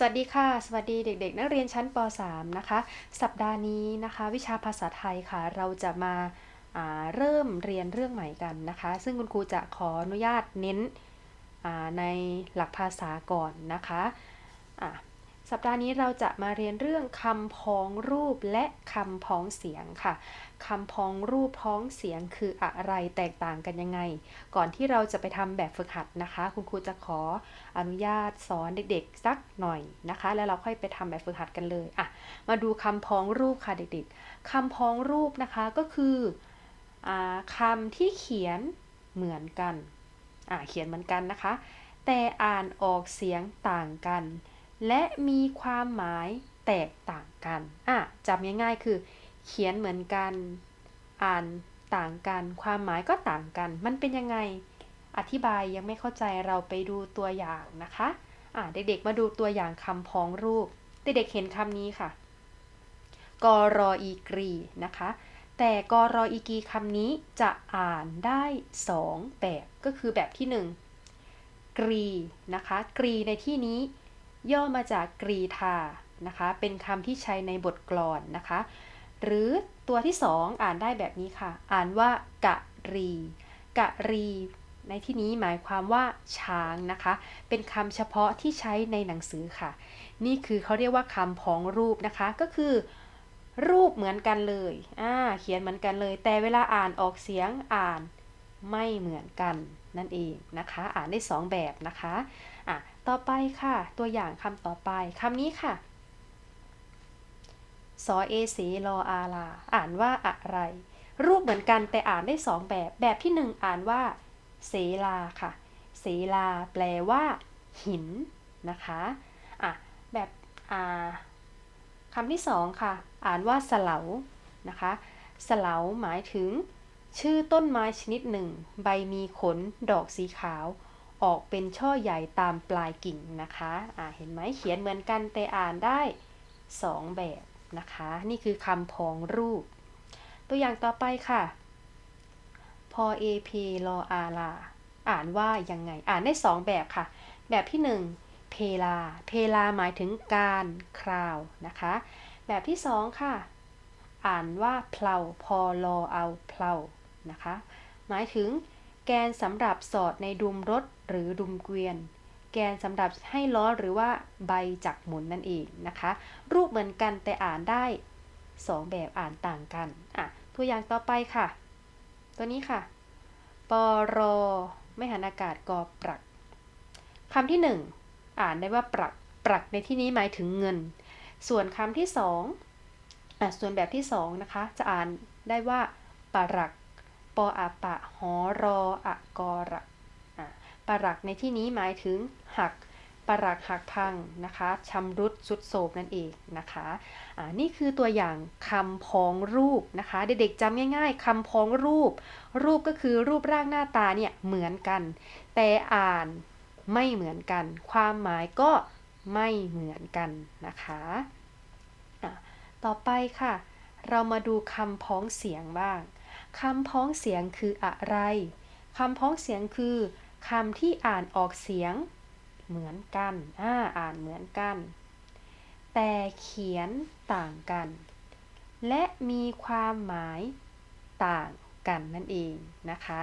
สวัสดีค่ะ สวัสดีเด็ก ๆ นักเรียนชั้นป .3 นะคะ สัปดาห์นี้นะคะ วิชาภาษาไทยค่ะ เราจะมาาเริ่มเรียนเรื่องใหม่กันนะคะ ซึ่งคุณครูจะขออนุญาตเน้นในหลักภาษาก่อนนะคะะ สัปดาห์นี้เราจะมาเรียนเรื่องคำพ้องรูปและคำพ้องเสียงค่ะคำพ้องรูปพ้องเสียงคืออะไรแตกต่างกันยังไง ก่อนที่เราจะไปทำแบบฝึกหัดนะคะ คุณครูจะขออนุญาตสอนเด็กๆ สักหน่อยนะคะ แล้วเราค่อยไปทำแบบฝึกหัดกันเลยอะมาดูคำพ้องรูปค่ะเด็กๆคำพ้องรูปนะคะก็คืออคำที่เขียนเหมือนกันอ่าเขียนเหมือนกันนะคะ แต่อ่านออกเสียงต่างกัน และมีความหมายแตกต่างกันอะจำง่ายๆคือ เขียนเหมือนกัน อ่านต่างกัน ความหมายก็ต่างกัน มันเป็นยังไง อธิบายยังไม่เข้าใจเราไปดูตัวอย่างนะคะอะเด็กๆมาดูตัวอย่างคำพ้องรูป เด็กๆเห็นคำนี้ค่ะกรออีกรีนะคะ แต่กรออีกีคำนี้จะอ่านได้ 2 แบบ ก็คือแบบที่ 1 กรีนะคะ กรีในที่นี้ ย่อมาจากกรีธานะคะ เป็นคำที่ใช้ในบทกลอนนะคะ หรือตัวที่สองอ่านได้แบบนี้ค่ะ อ่านว่ากะรี กะรี ในที่นี้หมายความว่าช้างนะคะ เป็นคำเฉพาะที่ใช้ในหนังสือค่ะ นี่คือเขาเรียกว่าคำพ้องรูปนะคะ ก็คือรูปเหมือนกันเลย อ่า เขียนเหมือนกันเลย แต่เวลาอ่านออกเสียงอ่านไม่เหมือนกันนั่นเองนะคะ อ่านได้ 2 แบบนะคะ อะ ต่อไปค่ะ ตัวอย่างคำต่อไปคำนี้ค่ะสอเอสีรออาลา อ่านว่าอะไร รูปเหมือนกันแต่อ่านได้สองแบบ แบบที่หนึ่งอ่านว่า เสลาค่ะ เสลา แปลว่า หินนะคะอะแบบอ่าคำที่สองค่ะ อ่านว่าสลานะคะสลาหมายถึง ชื่อต้นไม้ชนิดหนึ่ง ใบมีขน ดอกสีขาว ออกเป็นช่อใหญ่ตามปลายกิ่งนะคะอ่าเห็นไหมเขียนเหมือนกันแต่อ่านได้ 2 แบบนะคะ นี่คือคำพ้องรูป ตัวอย่างต่อไปค่ะ พอเอพลออาลา อ่านว่ายังไง อ่านได้ 2 แบบค่ะ แบบที่ 1 เพลา เพลาหมายถึงการคราวนะคะ แบบที่ 2 ค่ะ อ่านว่าเพลาพอลอเอาเพลานะคะ หมายถึง แกนสำหรับสอดในดุมรถหรือดุมเกวียน แกนสำหรับให้ล้อหรือว่าใบจักหมุนนั่นเองนะคะ รูปเหมือนกันแต่อ่านได้ 2 แบบอ่านต่างกันอะตัวอย่างต่อไปค่ะ ตัวนี้ค่ะปรไม่หันอากาศกอปรักคำที่ 1 อ่านได้ว่าปรักปรักในที่นี้หมายถึงเงิน ส่วนคำที่2อะส่วนแบบที่2นะคะจะอ่านได้ว่าปรัก ปออะปะ หอรออะกอระปรักในที่นี้หมายถึงหักปรักหักพังนะคะชำรุดสุดโศบนั่นเองนะคะอ่านี่คือตัวอย่างคำพ้องรูปนะคะ เด็กๆจำง่าย ๆคำพ้องรูป รูปก็คือรูปร่างหน้าตาเนี่ยเหมือนกัน แต่อ่านไม่เหมือนกัน ความหมายก็ไม่เหมือนกันนะคะะต่อไปค่ะ เรามาดูคำพ้องเสียงบ้าง คำพ้องเสียงคืออะไรคำพ้องเสียงคือคำที่อ่านออกเสียงเหมือนกันอ่าอ่านเหมือนกัน แต่เขียนต่างกัน และมีความหมายต่างกันนั่นเองนะคะ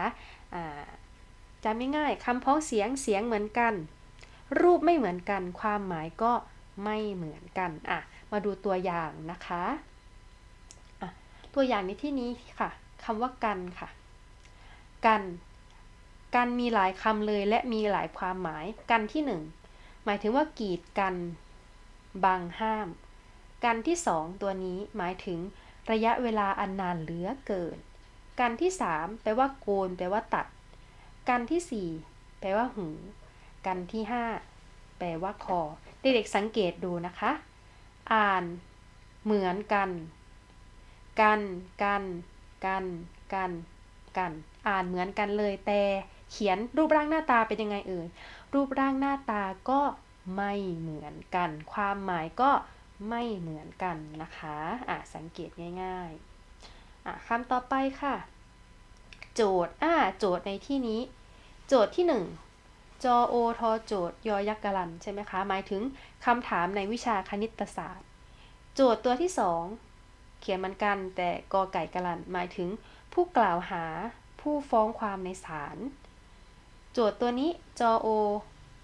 จำง่ายๆคำพ้องเสียงเสียงเหมือนกัน รูปไม่เหมือนกัน ความหมายก็ไม่เหมือนกันอะมาดูตัวอย่างนะคะะตัวอย่างในที่นี้ค่ะ คำว่ากันค่ะ กัน กันมีหลายคำเลยและมีหลายความหมาย กันที่หนึ่งหมายถึงว่ากีดกันบังห้าม กันที่สองตัวนี้หมายถึงระยะเวลาอันนานเหลือเกิน กันที่สามแปลว่าโกนแปลว่าตัด กันที่สี่แปลว่าหู กันที่ห้าแปลว่าคอ เด็กๆสังเกตดูนะคะ อ่าน เหมือนกัน กัน กัน กัน กัน กัน อ่านเหมือนกันเลยแต่เขียนรูปร่างหน้าตาเป็นยังไงเอ่ย รูปร่างหน้าตาก็ไม่เหมือนกัน ความหมายก็ไม่เหมือนกันนะคะ อะสังเกตง่ายๆ อะคำต่อไปค่ะ โจทย์ อ่าโจทย์ในที่นี้ โจทย์ที่ 1จจอโอทอโจทย์ยอยักษ์กะลันใช่ไหมคะ หมายถึงคำถามในวิชาคณิตศาสตร์ โจทย์ตัวที่สอง เขียนเหมือนกันแต่กอไก่กะลันหมายถึงผู้กล่าวหาผู้ฟ้องความในศาล โจทย์ตัวนี้จอโอ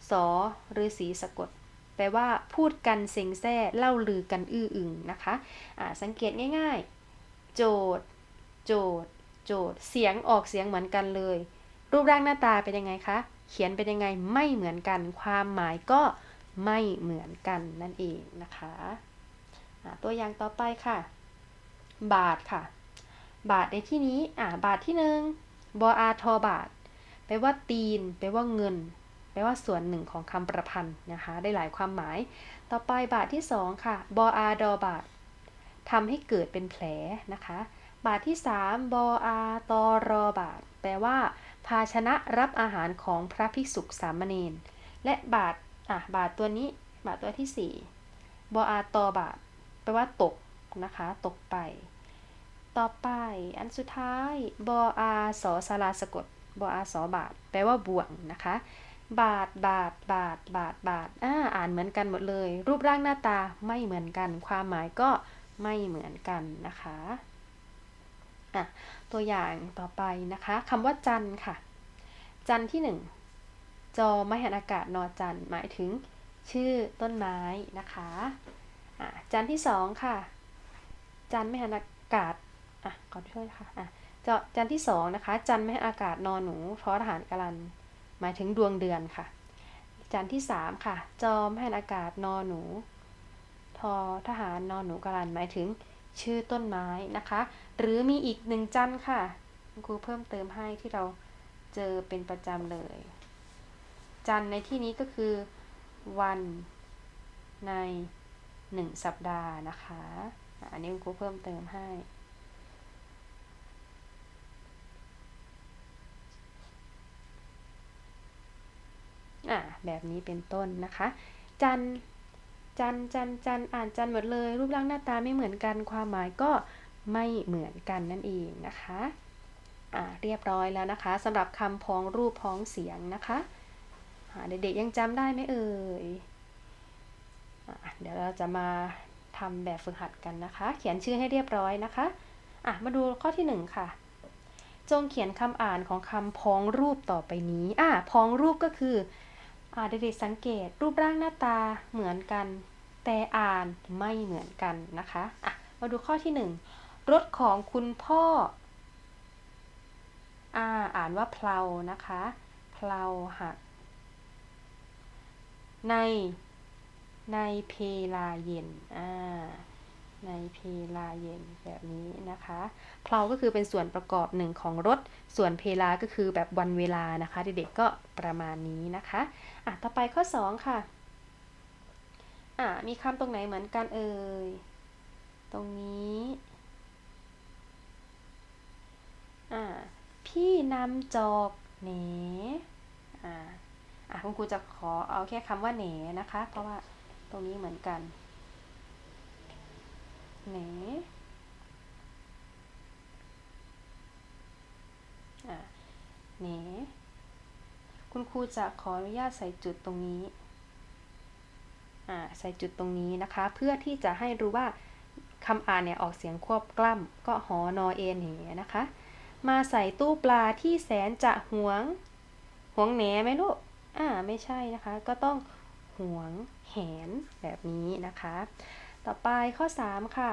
สอหรือสีสะกด แปลว่าพูดกันเซ็งแซ่เล่าลือกันอื้ออึงนะคะะสังเกตง่ายๆ โจทย์ โจทย์ โจทย์ เสียงออกเสียงเหมือนกันเลย รูปร่างหน้าตาเป็นยังไงคะ เขียนเป็นยังไงไม่เหมือนกัน ความหมายก็ไม่เหมือนกันนั่นเองนะคะะตัวอย่างต่อไปค่ะ บาทค่ะ บาทในที่นี้อ่าบาทที่หนึ่งบออาทอบาทแปลว่าตีนแปลว่าเงินแปลว่าส่วนหนึ่งของคำประพันธ์นะคะ ได้หลายความหมาย ต่อไปบาทที่สองค่ะบออาดอบาททำให้เกิดเป็นแผลนะคะ บาทที่สามบออาตอรอบาทแปลว่า ภาชนะรับอาหารของพระภิกษุสามเณรและบาทอะบาทตัวนี้ บาทตัวที่สี่บออาตอบาทแปลว่าตกนะคะ ตกไป ต่อไป อันสุดท้าย บออาสอสาราสะกด บออาสอบาท แปลว่าบ่วงนะคะ บาท บาท บาท บาท บาท อ่า อ่านเหมือนกันหมดเลย รูปร่างหน้าตาไม่เหมือนกัน ความหมายก็ไม่เหมือนกันนะคะ อะ ตัวอย่างต่อไปนะคะคำว่าจันค่ะ จันที่หนึ่ง จอมหันอากาศนอจัน หมายถึงชื่อต้นไม้นะคะ อะ จันที่สองค่ะ จันไม่หันอากาศ อะขอช่วยค่ะอะจันที่สองนะคะ จันไม่หันอากาศนอนหนูทอทหารกลัน หมายถึงดวงเดือนค่ะ จันที่สามค่ะ จอมหันอากาศนอนหนู ทอทหารนอนหนูกลัน หมายถึงชื่อต้นไม้นะคะ หรือมีอีกหนึ่งจันค่ะครูเพิ่มเติมให้ที่เราเจอเป็นประจำเลย จันในที่นี้ก็คือ วันในหนึ่งสัปดาห์นะคะ อันนี้ครูเพิ่มเติมให้ อะแบบนี้เป็นต้นนะคะ จันจันจันจันอ่านจันหมดเลย รูปร่างหน้าตาไม่เหมือนกัน ความหมายก็ไม่เหมือนกันนั่นเองนะคะอ่าเรียบร้อยแล้วนะคะสำหรับคำพ้องรูปพ้องเสียงนะคะเด็กๆยังจำได้ไหมเอ่ยเดี๋ยวเราจะมาทำแบบฝึกหัดกันนะคะ เขียนชื่อให้เรียบร้อยนะคะอะมาดูข้อที่ 1 ค่ะ จงเขียนคำอ่านของคำพ้องรูปต่อไปนี้อะพ้องรูปก็คือ เด็กๆสังเกตรูปร่างหน้าตาเหมือนกัน แต่อ่านไม่เหมือนกันนะคะอะมาดูข้อที่ 1 รถของคุณพ่ออ่าอ่านว่าเพลานะคะเพลาหัก ในในเพลาเย็นอ่า ในเพลาเย็นแบบนี้นะคะเพลาก็คือเป็นส่วนประกอบหนึ่งของรถ ส่วนเพลาก็คือแบบวันเวลานะคะ เด็กๆก็ประมาณนี้นะคะอะต่อไปข้อ 2 ค่ะอะมีคำตรงไหนเหมือนกันเอ่ย ตรงนี้อ่าพี่นำจอกเหนอ่าอะคุณครูจะขอเอาแค่คำว่าเหนนะคะ เพราะว่าตรงนี้เหมือนกัน เหนอ่าหนคุณครูจะขออนุญาตใส่จุดตรงนี้อ่าใส่จุดตรงนี้นะคะ เพื่อที่จะให้รู้ว่าคำอ่านเนี่ยออกเสียงควบกล้ำก็หอนอเอ็นเหนะคะ มาใส่ตู้ปลาที่แสนจะหวงหวงแหนไหมลูกอ่าไม่ใช่นะคะ ก็ต้องหวงแหนแบบนี้นะคะ ต่อไปข้อ 3 ค่ะ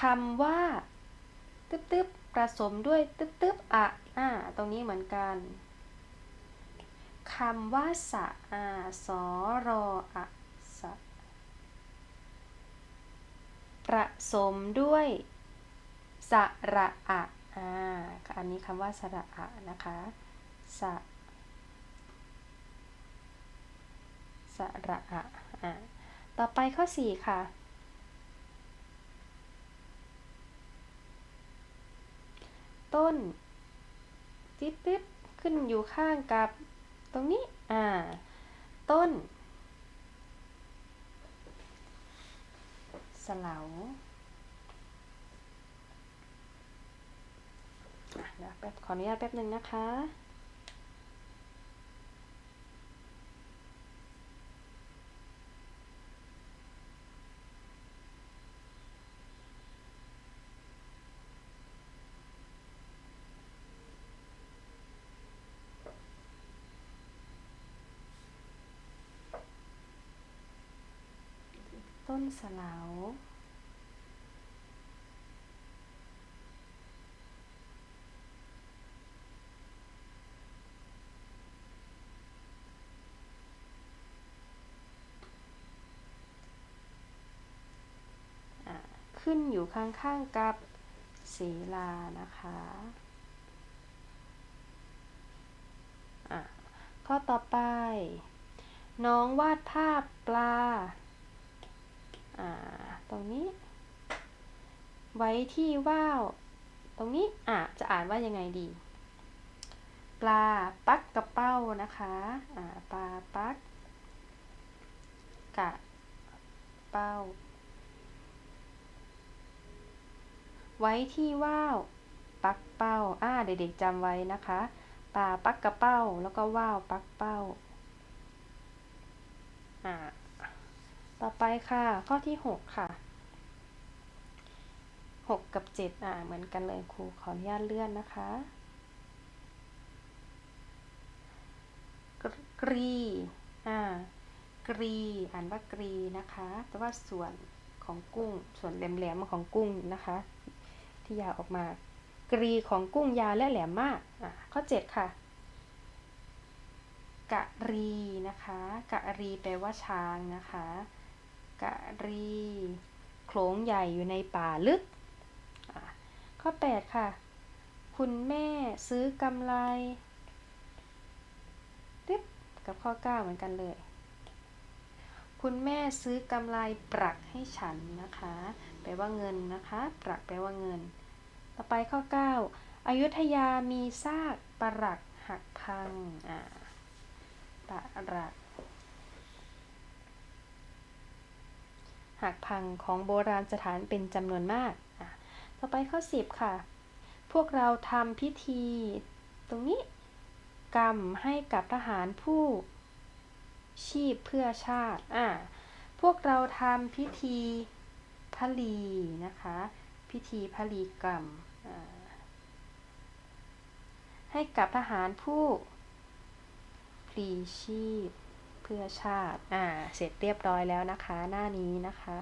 คำว่า ตึ๊บๆผสมด้วยตึ๊บๆอะอ่าตรงนี้เหมือนกันคำว่าสะอาสอรออะสะผสมด้วยสระอะอ่าอันนี้คำว่าสระอะนะคะสะ ระอะอ่าต่อไปข้อ 4 ค่ะ ต้นติ๊บติ๊บขึ้นอยู่ข้างกับตรงนี้ อ่า ต้น สลาเดี๋ยวแป๊บขออนุญาตแป๊บหนึ่งนะคะ น สลาอะขึ้นอยู่ข้างๆกับศีลานะคะข้อต่อไป น้องวาดภาพปลา อ่าตรงนี้ ไว้ที่ว่าวตรงนี้อะจะอ่านว่ายังไงดี ปลาปักกระเป้านะคะอ่าปลาปักกะเป้า ไว้ที่ว่าวปักเป้าอ่าเด็กๆจำไว้นะคะปลาปักกระเป้าแล้วก็ว่าวปักเป้าอ่า ต่อไปค่ะ ข้อที่ 6 ค่ะ 6 กับ 7 อ่า เหมือนกันเลยครูขออนุญาตเลื่อนนะคะ กรี อ่า กรี อ่านว่ากรีนะคะแปลว่าส่วนของกุ้ง ส่วนแหลมๆของกุ้งนะคะ ที่ยาวออกมา กรีของกุ้งยาวและแหลมมาก อ่า ข้อ 7 ค่ะกะรีนะคะกะรีแปลว่าช้างนะคะ กะรีโขลงใหญ่อยู่ในป่าลึก ข้อ 8 ค่ะ คุณแม่ซื้อกำไรติ๊บกับข้อ 9 เหมือนกันเลย คุณแม่ซื้อกำไรปรักให้ฉันนะคะ แปลว่าเงินนะคะ ปรักแปลว่าเงิน ต่อไปข้อ 9 อยุธยามีซากปรักหักพัง อ่าปรัก หักพังของโบราณสถานเป็นจำนวนมาก ต่อไปข้อ 10 ค่ะ พวกเราทำพิธี ตรงนี้กรรมให้กับทหารผู้ชีพเพื่อชาติ อ่า พวกเราทำพิธีพลีนะคะ พิธีพลีกรรม ให้กับทหารผู้พลีชีพ พื่อชาติ อ่า เสร็จเรียบร้อยแล้วนะคะ หน้านี้นะคะ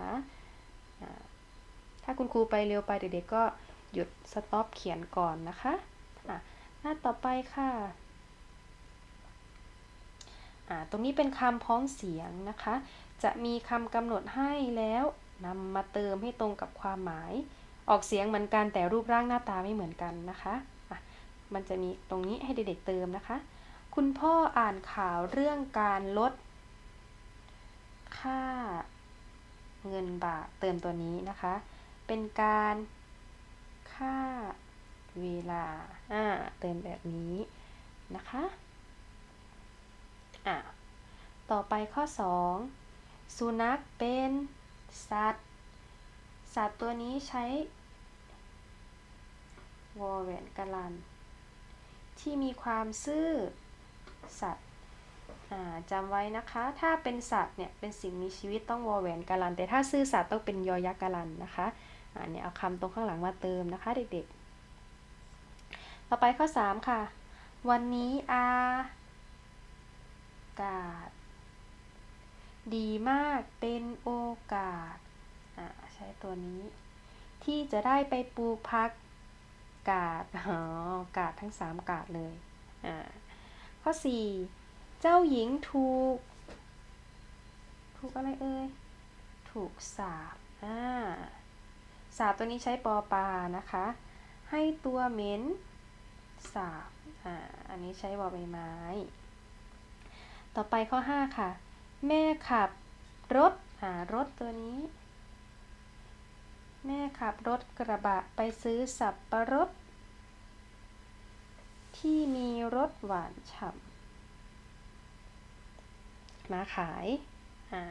ถ้าคุณครูไปเร็วไปเด็กๆก็หยุดสต็อปเขียนก่อนนะคะอะหน้าต่อไปค่ะอ่าตรงนี้เป็นคำพ้องเสียงนะคะ จะมีคำกำหนดให้แล้วนำมาเติมให้ตรงกับความหมาย ออกเสียงเหมือนกันแต่รูปร่างหน้าตาไม่เหมือนกันนะคะะมันจะมีตรงนี้ให้เด็กๆเติมนะคะ คุณพ่ออ่านข่าวเรื่องการลด ค่าเงินบาทเติมตัวนี้นะคะ เป็นการค่าเวลาอ่าเติมแบบนี้นะคะอ่าต่อไปข้อ 2 สุนัขเป็นสัตว์ สัตว์ตัวนี้ใช้วอแหวนกะลัน ที่มีความซื่อ สัตว์จำไว้นะคะ ถ้าเป็นสัตว์เนี่ยเป็นสิ่งมีชีวิตต้องวอแหวนกาลัน แต่ถ้าซื่อสัตว์ต้องเป็นยอยักษ์กาลันนะคะอ่าเนี่ยเอาคำตรงข้างหลังมาเติมนะคะเด็กๆ ต่อไปข้อ 3 ค่ะ วันนี้อากาศ ดีมากเป็นโอกาสาใช้ตัวนี้ ที่จะได้ไปปลูกพักกาดอ๋อกาดทั้ง 3 กาดเลยอ่า ข้อ 4 เจ้าหญิงถูก ถูกอะไรเอ่ย ถูกสาบอ่าสาบตัวนี้ใช้ปอปานะคะ ให้ตัวเหม็นสาบอ่า อันนี้ใช้บอใบไม้ ต่อไปข้อ 5 ค่ะ แม่ขับรถอ่ารถตัวนี้ แม่ขับรถกระบะไปซื้อสับปะรด ที่มีรสหวานฉ่ำมาขายอ่า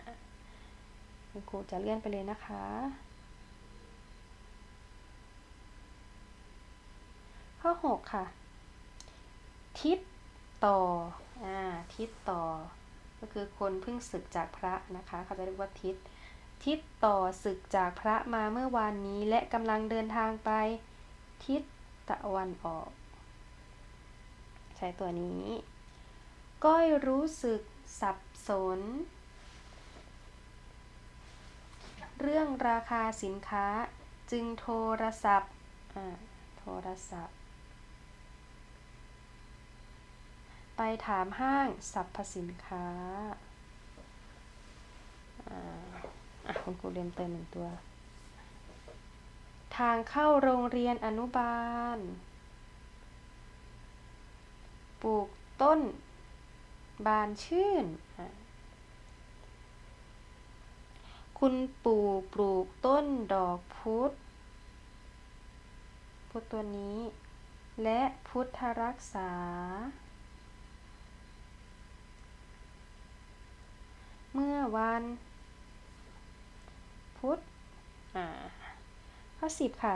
คุณครูจะเลื่อนไปเลยนะคะ ข้อ 6 ค่ะ ทิศต่ออ่าทิศต่อ ก็คือคนเพิ่งศึกจากพระนะคะ เขาจะเรียกว่าทิศทิศต่อศึกจากพระมาเมื่อวานนี้ และกำลังเดินทางไป ทิศตะวันออก ใช้ตัวนี้ ก้อยรู้สึกสับสน เรื่องราคาสินค้าจึงโทรศัพท์อ่าโทรศัพท์ ไปถามห้างสรรพสินค้าอ่าอะคุณครูเรียนเติมหนึ่งตัว ทางเข้าโรงเรียนอนุบาล ปลูกต้นบานชื่น คุณปู่ปลูกต้นดอกพุธพุธตัวนี้ และพุทธรักษา เมื่อวันพุธข้อสิบค่ะ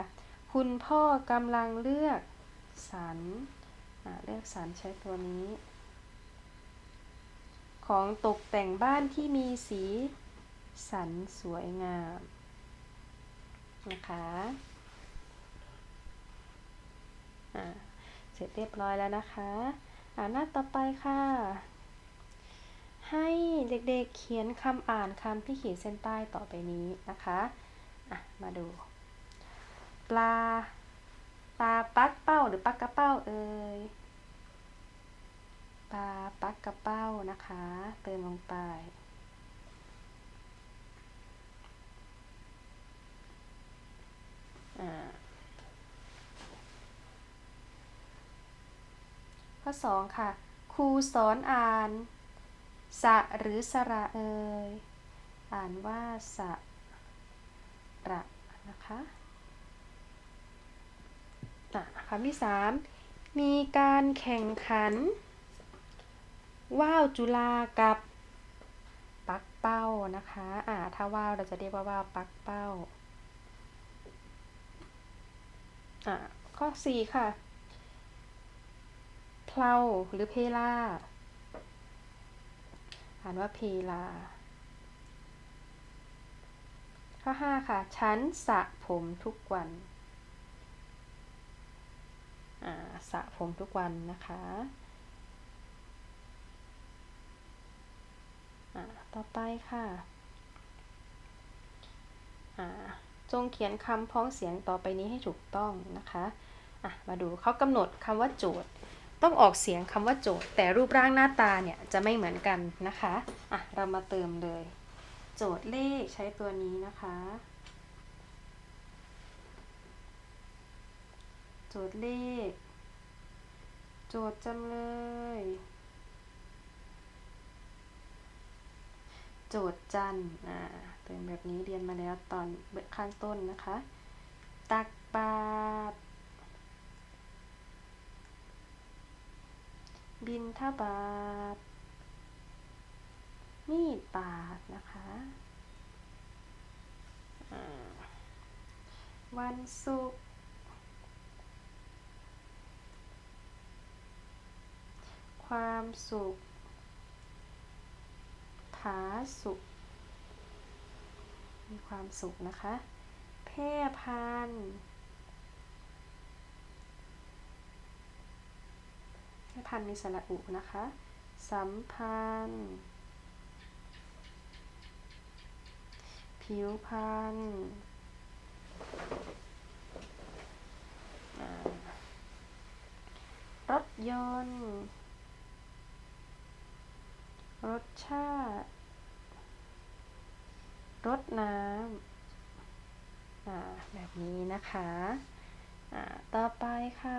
คุณพ่อกำลังเลือกสรร เลือกสรรใช้ตัวนี้ ของตกแต่งบ้านที่มีสีสันสวยงามนะคะอ่าเสร็จเรียบร้อยแล้วนะคะอ่าหน้าต่อไปค่ะ ให้เด็กๆเขียนคำอ่านคำที่ขีดเส้นใต้ต่อไปนี้นะคะ อะ มาดู ปลา ปลาปักเป้าหรือปักกระเป้าเอ่ยปลาปักกระเป้านะคะ เติมลงไปอ่าข้อสองค่ะ ครูสอนอ่าน สะหรือสระเอ่ย อ่านว่าสะระนะคะ คำที่สามมีการแข่งขัน ว่าวจุฬากับ ปักเป้านะคะอ่าถ้าว่าวเราจะเรียกว่าว่าวปักเป้าอ่าข้อสี่ค่ะเพลาหรือเพลาอ่านว่าเพลาข้อ 5 ค่ะ ฉันสระผมทุกวัน อ่า สระผมทุกวันนะคะต่อไปค่ะจงเขียนคำพ้องเสียงต่อไปนี้ให้ถูกต้องนะคะะมาดูเขากำหนดคำว่าโจทย์ ต้องออกเสียงคำว่าโจทย์ แต่รูปร่างหน้าตาเนี่ยจะไม่เหมือนกันนะคะะเรามาเติมเลย โจทย์เลขใช้ตัวนี้นะคะ โจทย์เลข โจทย์จำเลย โจทย์จันอ่าเติมแบบนี้เรียนมาแล้วตอนเบื้องข้างต้นนะคะ ตักบาตรบินทบาทมีดบาทนะคะ วันศุกร์ ความสุข ผาสุข มีความสุขนะคะแพร่พันธุ์แพร่พันมีสระอุนะคะ สัมพันธ์ ผิวพันธ์รถยนต์ รสชาติรดน้ำแบบนี้นะคะต่อไปค่ะ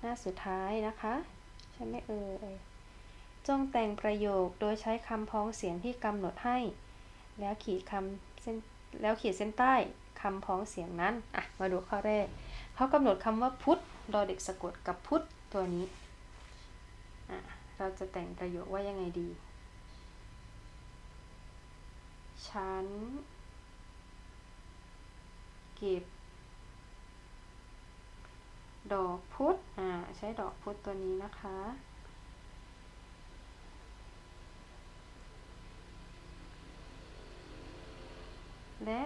หน้าสุดท้ายนะคะใช่ไหมเอ่ยจงแต่งประโยคโดยใช้คำพ้องเสียงที่กำหนดให้ แล้วขีดคำเส้นแล้วขีดเส้นใต้คำพ้องเสียงนั้น อะ มาดูข้อแรกเขากำหนดคำว่าพุทธดอเด็กสะกดกับพุทธตัวนี้ เราจะแต่งประโยคว่ายังไงดี ฉัน เก็บ ดอกพุธอ่า ใช้ดอกพุธตัวนี้นะคะ และ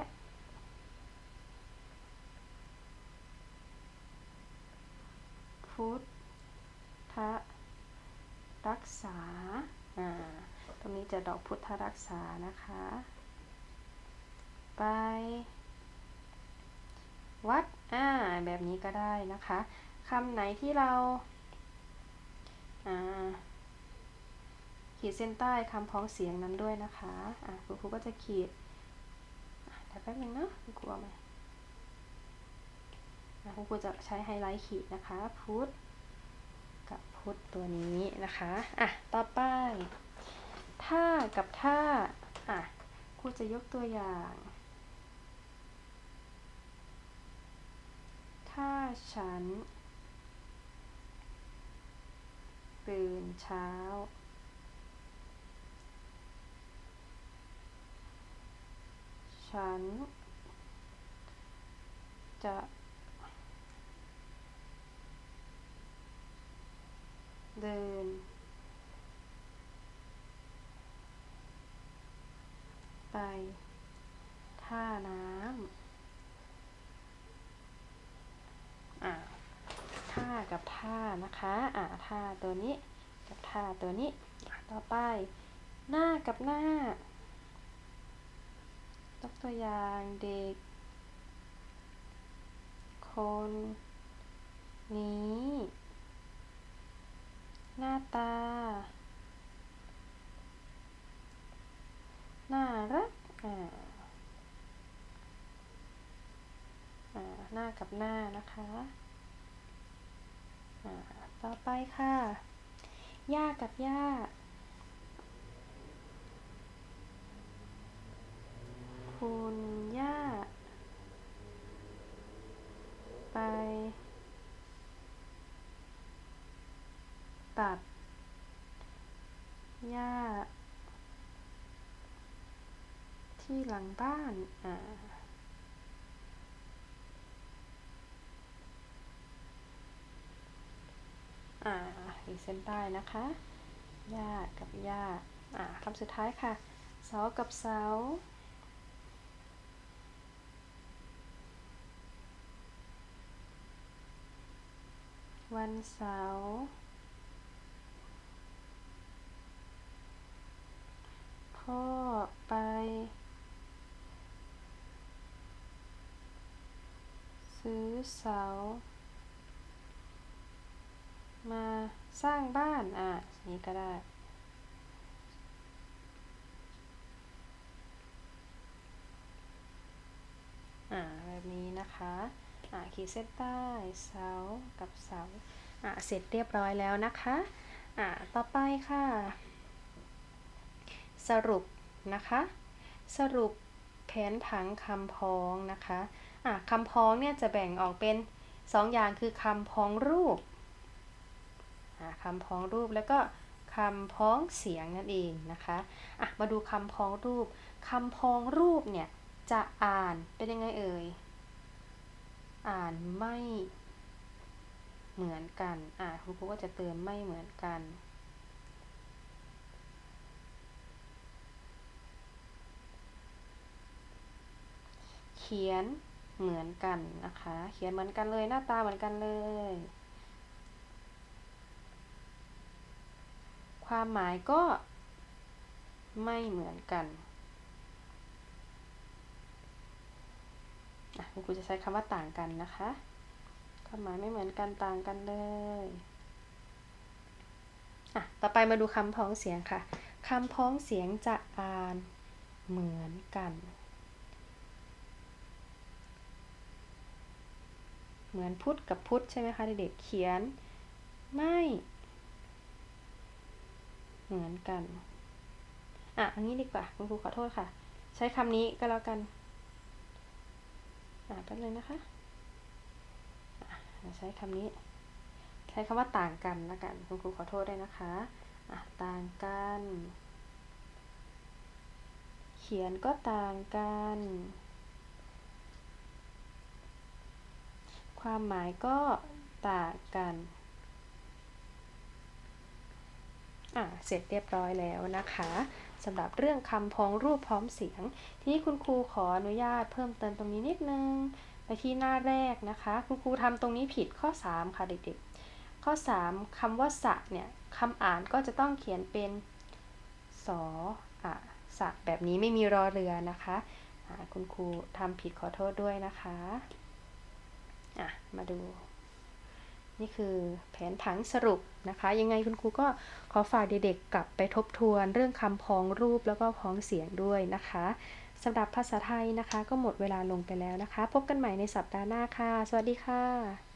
พุทธ ษาอ่าตรงนี้จะดอกพุทธรักษานะคะ ไป วัด อ่า แบบนี้ก็ได้นะคะคำไหนที่เรา อ่า ขีดเส้นใต้คำพ้องเสียงนั้นด้วยนะคะ อะคุณครูก็จะขีดเดี๋ยวแป๊บนึงเนาะคุณครูเอาไหมคุณครูจะใช้ไฮไลท์ขีดนะคะ พุทธ พุทธตัวนี้นะคะ อะ ต่อไป ท่ากับท่า อะครูจะยกตัวอย่าง ถ้าฉันตื่นเช้า ฉันจะ เดิน ไป ท่าน้ำอ่าท่ากับท่านะคะอ่าท่าตัวนี้กับท่าตัวนี้ ต่อไป หน้ากับหน้ายกตัวอย่างเด็ก คน นี้ หน้าตา น่ารัก อ่า อ่า หน้ากับหน้านะคะ อ่า ต่อไปค่ะ ย่ากับย่า คุณย่า ไป ตัด หญ้า ที่หลังบ้าน อ่า อ่าขีดเส้นใต้นะคะหญ้ากับหญ้าอ่าคำสุดท้ายค่ะ เสากับเสาวันเสาร์พ่อไป ซื้อเสา มาสร้างบ้าน อะ นี้ก็ได้ อ่า แบบนี้นะคะ อ่าขีดเส้นใต้เสากับเสา อ่าเสร็จเรียบร้อยแล้วนะคะ อ่าต่อไปค่ะ สรุปนะคะ สรุปแผนผังคำพ้องนะคะ คำพ้องเนี่ยจะแบ่งออกเป็นสองอย่างคือคำพ้องรูปอ่าคำพ้องรูปแล้วก็คำพ้องเสียงนั่นเองนะคะอะมาดูคำพ้องรูปคำพ้องรูปเนี่ยจะอ่านเป็นยังไงเอ่ย อ่านไม่เหมือนกัน อ่าคุณครูก็จะเติมไม่เหมือนกันเขียน เหมือนกันนะคะ เขียนเหมือนกันเลยหน้าตาเหมือนกันเลย ความหมายก็ไม่เหมือนกันอะคุณครูจะใช้คำว่าต่างกันนะคะ ความหมายไม่เหมือนกันต่างกันเลยอะต่อไปมาดูคำพ้องเสียงค่ะคำพ้องเสียงจะอ่านเหมือนกัน เหมือนพุทธกับพุทธใช่ไหมคะเด็กๆเขียน ไม่ เหมือนกัน อะอันนี้ดีกว่าคุณครูขอโทษค่ะ ใช้คำนี้ก็แล้วกัน อะแป๊บนึงนะคะใช้คำนี้ ใช้คำว่าต่างกันแล้วกัน คุณครูขอโทษด้วยนะคะอะต่างกัน เขียนก็ต่างกัน ความหมายก็ต่างกัน อะเสร็จเรียบร้อยแล้วนะคะสำหรับเรื่องคำพ้องรูปพร้อมเสียง ทีนี้คุณครูขออนุญาตเพิ่มเติมตรงนี้นิดนึง ไปที่หน้าแรกนะคะ คุณครูทำตรงนี้ผิดข้อ 3 ค่ะเด็กๆ ข้อ 3คำว่าสะเนี่ยคำอ่านก็จะต้องเขียนเป็นสออะสะแบบนี้ไม่มีรอเรือนะคะ คุณครูทำผิดขอโทษด้วยนะคะ อะมาดู นี่คือแผนผังสรุปนะคะ ยังไงคุณครูก็ขอฝากเด็กๆกลับไปทบทวนเรื่องคำพ้องรูปแล้วก็พ้องเสียงด้วยนะคะสำหรับภาษาไทยนะคะ ก็หมดเวลาลงไปแล้วนะคะ พบกันใหม่ในสัปดาห์หน้าค่ะ สวัสดีค่ะ